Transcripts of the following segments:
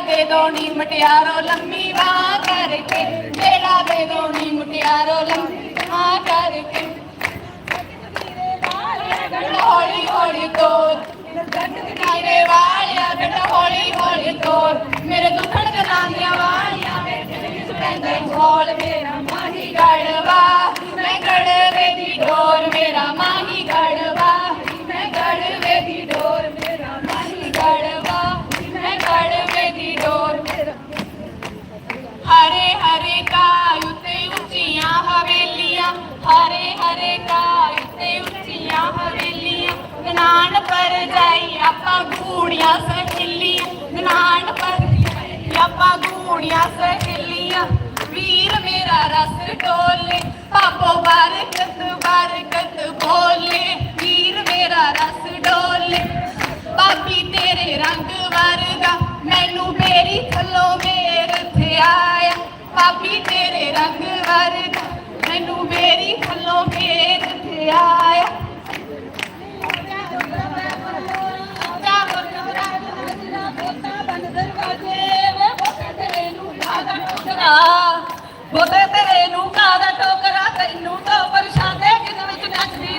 ਦੇ ਦੋ ਮਟਿਆਰੋ ਲੰਮੀ ਬਾਹ ਕਰਕੇ। ਬੇੜਾ ਦੇ ਦੋ ਮਟਿਆਰੋ ਲੰਮੀ ਬਾਹ ਕਰਕੇ। ਹੌਲੀ ਹੌਲੀ ਤੋਰ। ਮੇਰੇ ਵਾਲਿਆ ਬੇਟਾ ਹੌਲੀ ਹੌਲੀ ਤੋਰ। ਮੇਰੇ ਦੁੱਖਣ ਗਲਾਂਦੀਆਂ ਵਾਲਿਆ ਮੇਰੇ ਪੈਂਦੇ ਢੋਲ ਮੇਰਾ ਮਾਹੀ ਗੜਵਾ ਹਰੇ ਹਰੇ ਕਾਇ ਤੇ ਉੱਚੀਆਂ ਹਵੇਲੀਆਂ। ਨਾਨ ਪਰ ਜਾਈ ਆਪਾਂ ਗੂੜੀਆਂ ਸਹੇਲੀਆਂ। ਨਾਨ ਪਰ ਜਾਈ ਆਪਾਂ ਗੂੜੀਆਂ ਸਹੇਲੀਆਂ। ਵੀਰ ਮੇਰਾ ਰਸ ਡੋਲੇ ਪਾਪੋ ਬਰਕਤ ਬਰਕਤ ਬੋਲੇ। ਵੀਰ ਮੇਰਾ ਰਸ ਡੋਲੇ ਬਾਬੀ ਤੇਰੇ ਰੰਗ ਵਰਗਾ। ਮੈਨੂੰ ਮੇਰੀ ਥੱਲੋਂ ਮੇਰ ਥਿਆਇਆ ਬਾਬੀ ਤੇਰੇ ਰੰਗ ਵਰਗਾ। ਮੈਨੂੰ ਮੇਰੀ ਥੱਲੋਂ ਮੇਰ ਥਿਆਇਆ ਬੋਤੇ ਤੇਰੇ ਨੂੰ ਕਾਦਾ ਟੋਕਰਾ ਤੈਨੂੰ ਤੋਂ ਪਰਛਾਦੇ ਕਿਦ ਵਿੱਚ ਨੱਚਦੀ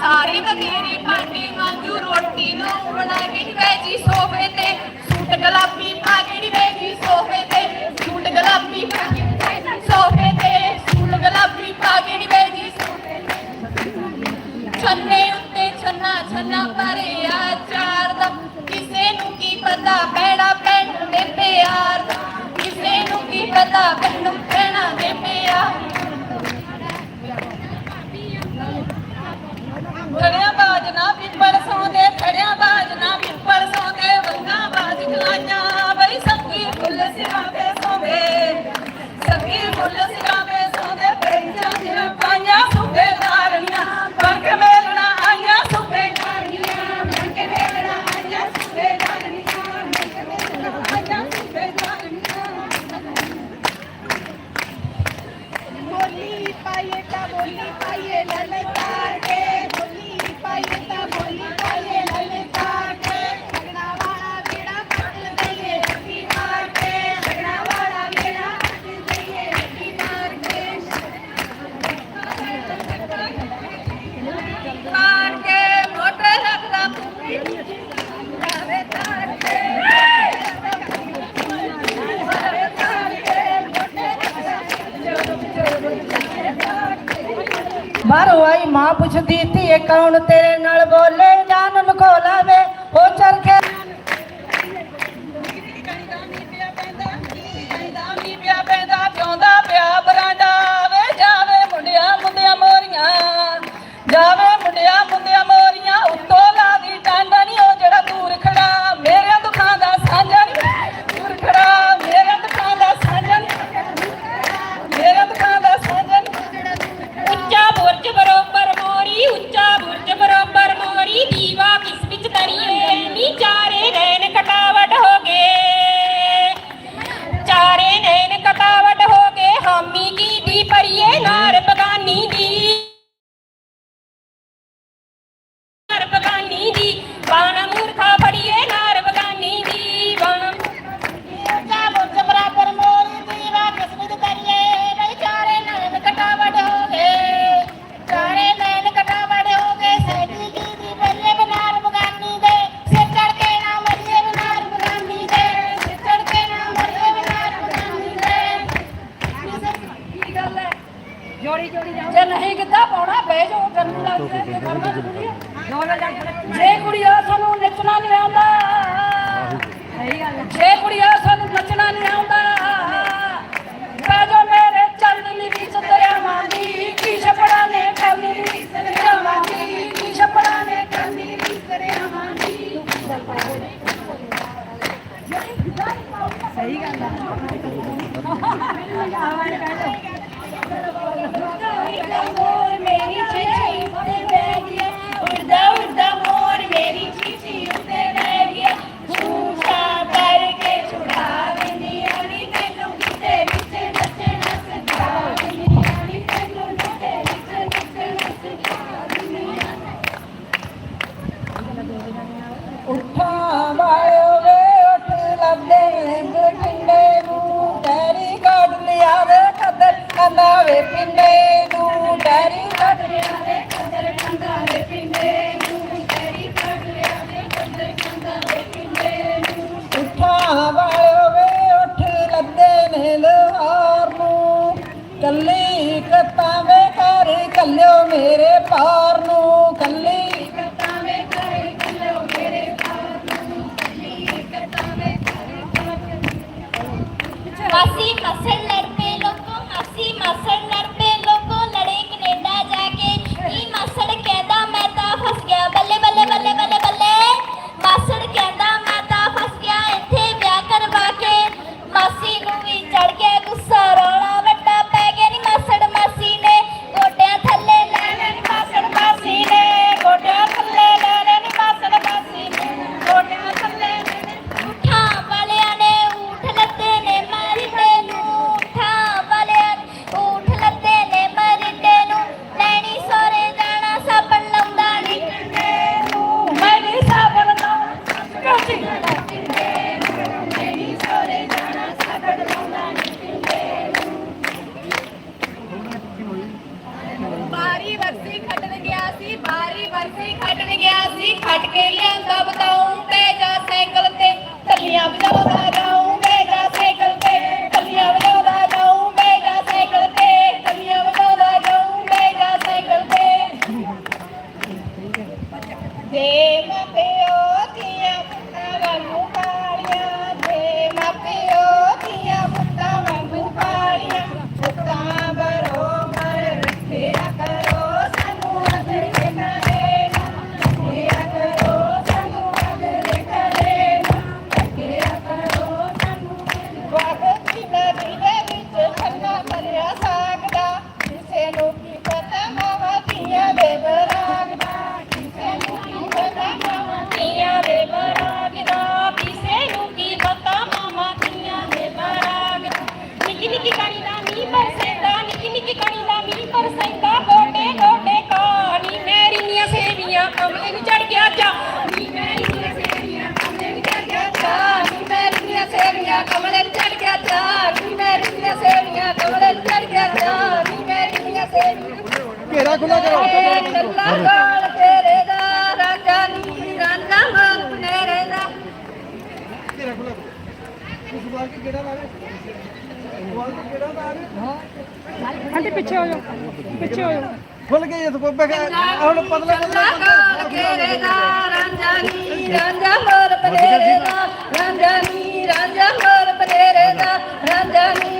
ਸਾਰੇ ਤਾਂ ਤੇਰੇ ਭਾਂਡੇ ਮਾਂਜੂ ਰੋਟੀ ਨੂੰ ਬਣਾ ਨੀ ਵੇਜੀ ਸੋਫੇ ਤੇ। ਸੂਟ ਗੁਲਾਬੀ ਪਾ ਕੇ ਨੀ ਵੇਜੀ ਸੋਫੇ ਤੇ। ਸੂਟ ਗੁਲਾਬੀ ਪਾ ਕੇ ਨੀ ਸੋਫੇ ਤੇ। ਸੂਟ ਗੁਲਾਬੀ ਪਾ ਕੇ ਨੀ ਵੇਜੀ ਸੋਫੇ ਤੇ। ਛੰਨੇ ਉੱਤੇ ਛੰਨਾ ਛੰਨਾ ਭਰਿਆ ਚਾਰ ਦਾ। ਕਿਸੇ ਨੂੰ ਕੀ ਪਤਾ ਬੈੜਾ ਪੈਣ ਦੇ ਪਿਆਰ ਦਾ। ਕਿਸੇ ਨੂੰ ਕੀ ਪਤਾ ਪੈਣ ਪੈਣਾ ਦੇ ਪਿਆਰ ਖੜਿਆ ਬਾਜ ਨਾ ਪਿੱਪਲ ਸੌਂਦੇ ਖੜਿਆ ਬਾਜ ਨਾ ਪਿੱਪਲ ਸੌਂਦੇ ਪੁੱਛਦੀ ਧੀਏ ਕੌਣ ਤੇਰੇ ਨਾਲ ਬੋਲੇ? ਘੇਰਾ ਖੁੱਲਾ ਕਰੋ। ਘੇਰਾ ਖੁੱਲਾ ਕਰੋ। ਉਸ ਬਾਲ ਕੇ ਕਿਹੜਾ ਲਾ ਰਹੇ? ਬਾਲ ਕੇ ਕਿਹੜਾ ਲਾ ਰਹੇ? ਹਾਂ ਅੰਟੀ ਪਿੱਛੇ ਹੋ ਜਾਓ। ਪਿੱਛੇ ਹੋ ਜਾਓ। ਖੁੱਲ ਗਈ ਇਸ ਕੋਪੇ ਹੁਣ ਪਤਲਾ ਪਤਲਾ ਘੇਰੇ ਦਾ ਰਾਂਝਾ ਨੀ ਰਾਂਝਾ ਹੋਰ ਬਨੇਰੇ ਦਾ ਰਾਂਝਾ ਨੀ ਰਾਂਝਾ ਹੋਰ ਬਨੇਰੇ ਦਾ ਰਾਂਝਾ ਨੀ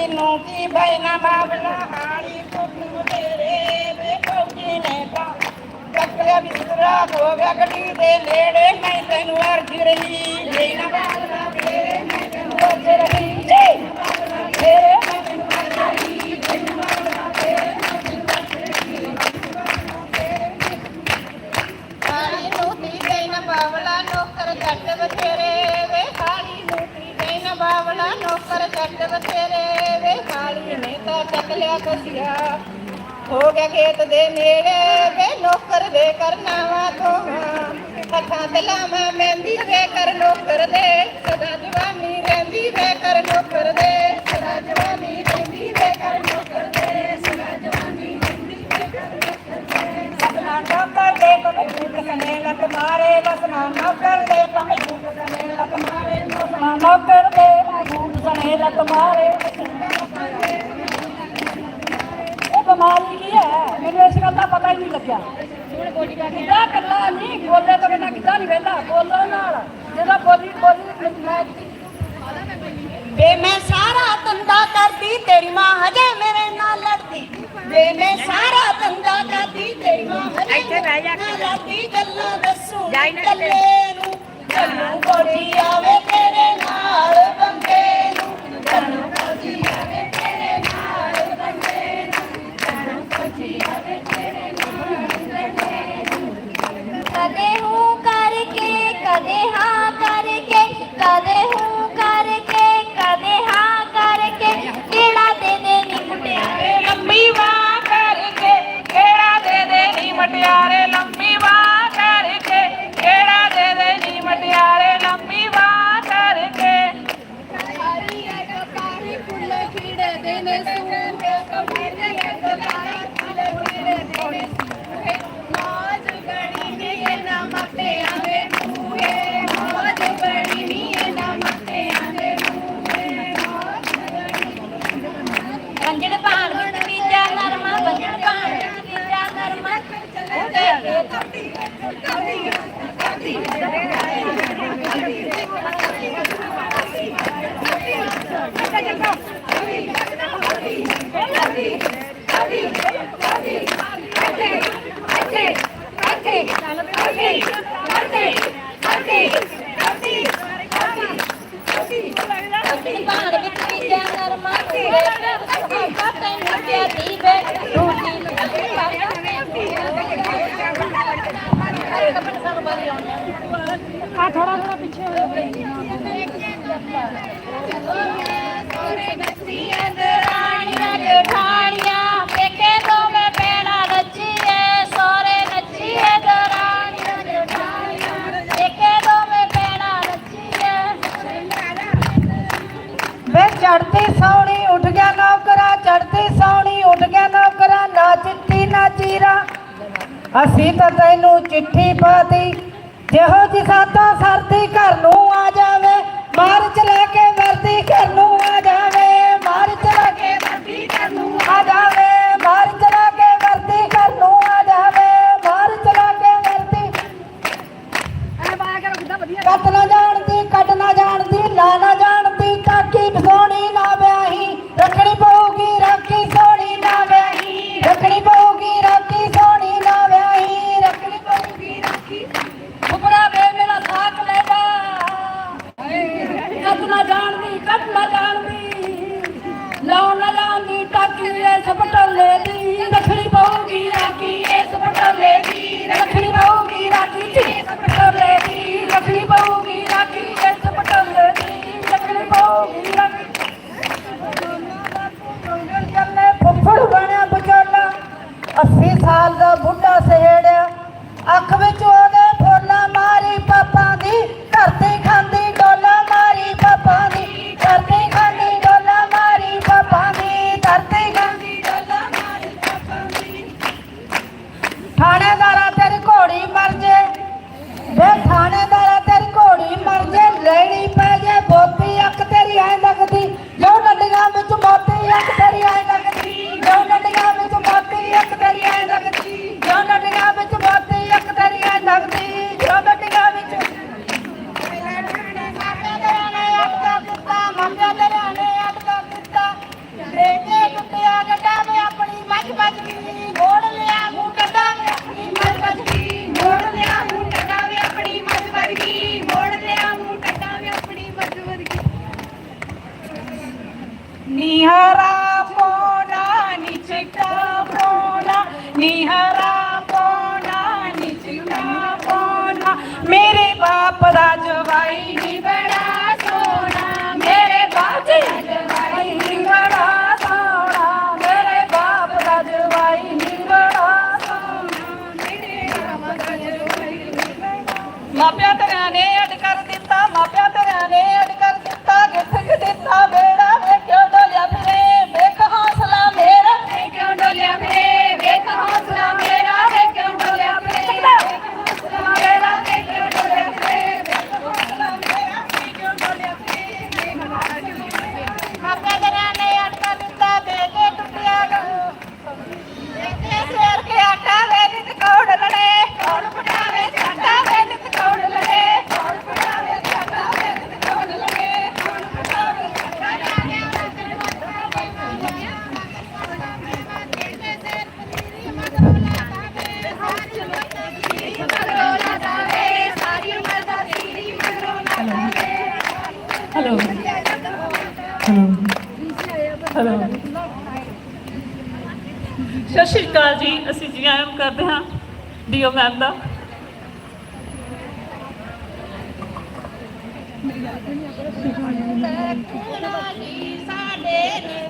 ਫੌਜੀ ਕੀ ਬੈਨਾ ਬਾਬਲਾ ਹਾੜੀ ਕੁੱਟੂ ਤੇਰੇ ਵੇ ਫੌਜੀ ਨੇ ਤਾਂ ਚੱਕਰਿਆ ਬਿਸਰਾ ਹੋ ਗਿਆ ਗੱਡੀ ਦੇ ਨੇੜੇ। ਮੈਂ ਤੈਨੂੰ ਅਰਜ ਰਹੀ ਲੈਣਾ ਬਾਬਲਾ ਤੇਰੇ ਮੈਂ ਤੈਨੂੰ ਅਰਜ ਰਹੀ। ਜੀ ਤੇਰੇ ਮੈਂ ਤੈਨੂੰ ਅਰਜ ਰਹੀ ਲੈਣਾ ਬਾਬਲਾ ਤੇਰੇ ਮੈਂ ਤੈਨੂੰ ਅਰਜ ਰਹੀ। ਕਾਲੀ ਨੂਤੀ ਦੇਨ ਬਾਵਲਾ ਨੌਕਰ ਜੱਟ ਬਥੇਰੇ। ਬਾਵਲਾ ਨੌਕਰ ਜੱਟ ਵੇ ਕਾਲੀ ਨੇ ਤਾਂ ਚੱਕ ਲਿਆ ਕਸਿਆ। ਹੋ ਗਿਆ ਖੇਤ ਦੇ ਨੇੜੇ ਵੇ ਨੌਕਰ ਦੇ ਕਰਨਾ ਵਾ ਤੋਹਾਂ ਹੱਥਾਂ ਤੇ ਲਾਵਾਂ ਮਹਿੰਦੀ ਵੇ ਕਰ ਨੌਕਰ ਦੇ, ਸਦਾ ਜਵਾਨੀ ਰਹਿੰਦੀ ਵੇ ਕਰ ਨੌਕਰ ਦੇ। ਨੌਕਰ ਦੇ ਕਮੇ ਝੂਠ ਕਨੇ ਲੱਤ ਮਾਰੇ ਬਸਨਾ ਨੌਕਰ ਦੇ ਕਮੇ ਝੂਠ ਕਨੇ ਲੱਤ ਮਾਰੇ ਬਸਨਾ ਨੌਕਰ ਦੇ ਝੂਠ ਕਨੇ ਲੱਤ ਮਾਰੇ। ਇਹ ਬਿਮਾਰੀ ਕੀ ਹੈ? ਮੈਨੂੰ ਇਸ ਗੱਲ ਦਾ ਪਤਾ ਹੀ ਨਹੀਂ ਲੱਗਿਆ। ਕਿੱਦਾਂ ਕੱਲਾ ਨਹੀਂ, ਬੋਲੇ ਤੋਂ ਬਿਨਾਂ ਕਿੱਦਾਂ ਨਹੀਂ ਵੇਂਦਾ ਬੋਲਣ ਨਾਲ। ਜਦੋਂ ਬੋਲੀ ਬੋਲੀ, ਮੈਂ ਵੇ ਮੈਂ ਸਾਰਾ ਧੰਦਾ ਕਰਦੀ ਤੇਰੀ ਮਾਂ ਹਜੇ ਮੇਰੇ ਨਾਲ ਲੜਦੀ। ਵੇ ਮੈਂ ਸਾਰਾ ਧੰਦਾ ਕਰਦੀ ਤੇਰੀ ਮਾਂ ਹਜੇ ਇੱਥੇ ਬਹਿ ਜਾ ਲੜਦੀ। ਗੱਲਾਂ ਦੱਸੂ ਕੱਲੇ ਨੂੰ। ਤੈਨੂੰ ਕੋਠੀ ਆਵੇ ਤੇਰੇ ਨਾਲ ਬੰਦੇ ਨੂੰ। ਤੈਨੂੰ ਕੋਠੀ ਆਵੇ ਤੇਰੇ ਨਾਲ ਬੰਦੇ ਨੂੰ। ਤੈਨੂੰ ਕੋਠੀ ਆਵੇ ਤੇਰੇ ਨਾਲ ਬੰਦੇ ਨੂੰ। ਕਦੇ ਹੂੰ ਕਰਕੇ ਕਦੇ ਹਾਂ ਕਰਕੇ ਕਦੇ ਹੂੰ ਆ ਥੋੜਾ ਥੋੜਾ ਪਿੱਛੇ ਹੋ ਸੋਰੇ ਨਸੀਆਂ ਰਾਣੀਆਂ ਜਠਾਣੀਆਂ ਪੇਕੇ ਦੋਵੇਂ ਭੈਣਾਂ ਨੱਚੀਏ ਸੋਰੇ ਨੱਚੀਏ ਦਰਾਣੀਆਂ ਜਠਾਣੀਆਂ ਪੇਕੇ ਦੋਵੇਂ ਭੈਣਾਂ ਨੱਚੀਏ ਵੇ ਚੜਦੀ ਸੌਣੀ ਉੱਠ ਗਿਆ ਨੌਕਰਾ ਚੜਦੀ ਸੌਣੀ ਉੱਠ ਗਿਆ ਨੌਕਰਾ, ਨਾ ਚਿੱਟੀ ਨਾ ਚੀਰਾ। ਅਸੀਂ ਤਾਂ ਤੈਨੂੰ ਚਿੱਠੀ ਪਾਤੀ, ਜਿਹੋ ਜੀ ਸਾਤਾ ਸਰਦੀ ਘਰ ਨੂੰ ਆ ਜਾਵੇ, ਮਾਰਚ ਲੈ ਕੇ ਨਿਹਰਾ ਪੋਣਾ ਨੀ ਚਿੱਟਾ ਪੋਣਾ ਨਿਹਰਾ ਪੋਣਾ ਨੀ ਚਿੱਟਾ ਪੋਣਾ ਮੇਰੇ ਬਾਪ ਦਾ ਜਵਾਈ ਨੀ ਬੜਾ ਸੋਹਣਾ ਮੇਰੇ ਬਾਪ ਦਾ ਜਵਾਈ ਨੀ ਬੜਾ ਸੋਹਣਾ ਮੇਰੇ ਬਾਪ ਦਾ ਜਵਾਈ ਨੀ ਬੜਾ ਸੋਹਣਾ ਮੇਰੇ ਬਾਪ ਦਾ ਜਵਾਈ ਮਾਪਿਆਂ ਤੇ ਨੇ ਸ਼੍ਰੀ ਅਕਾਲ ਜੀ ਅਸੀਂ ਜੀ ਆਇਆਂ ਕਰਦੇ ਹਾਂ ਡੀਓ ਮੈਮ ਦਾ। ਸਾਡੇ ਨਿਤ ਨਿਤ ਆਵੇ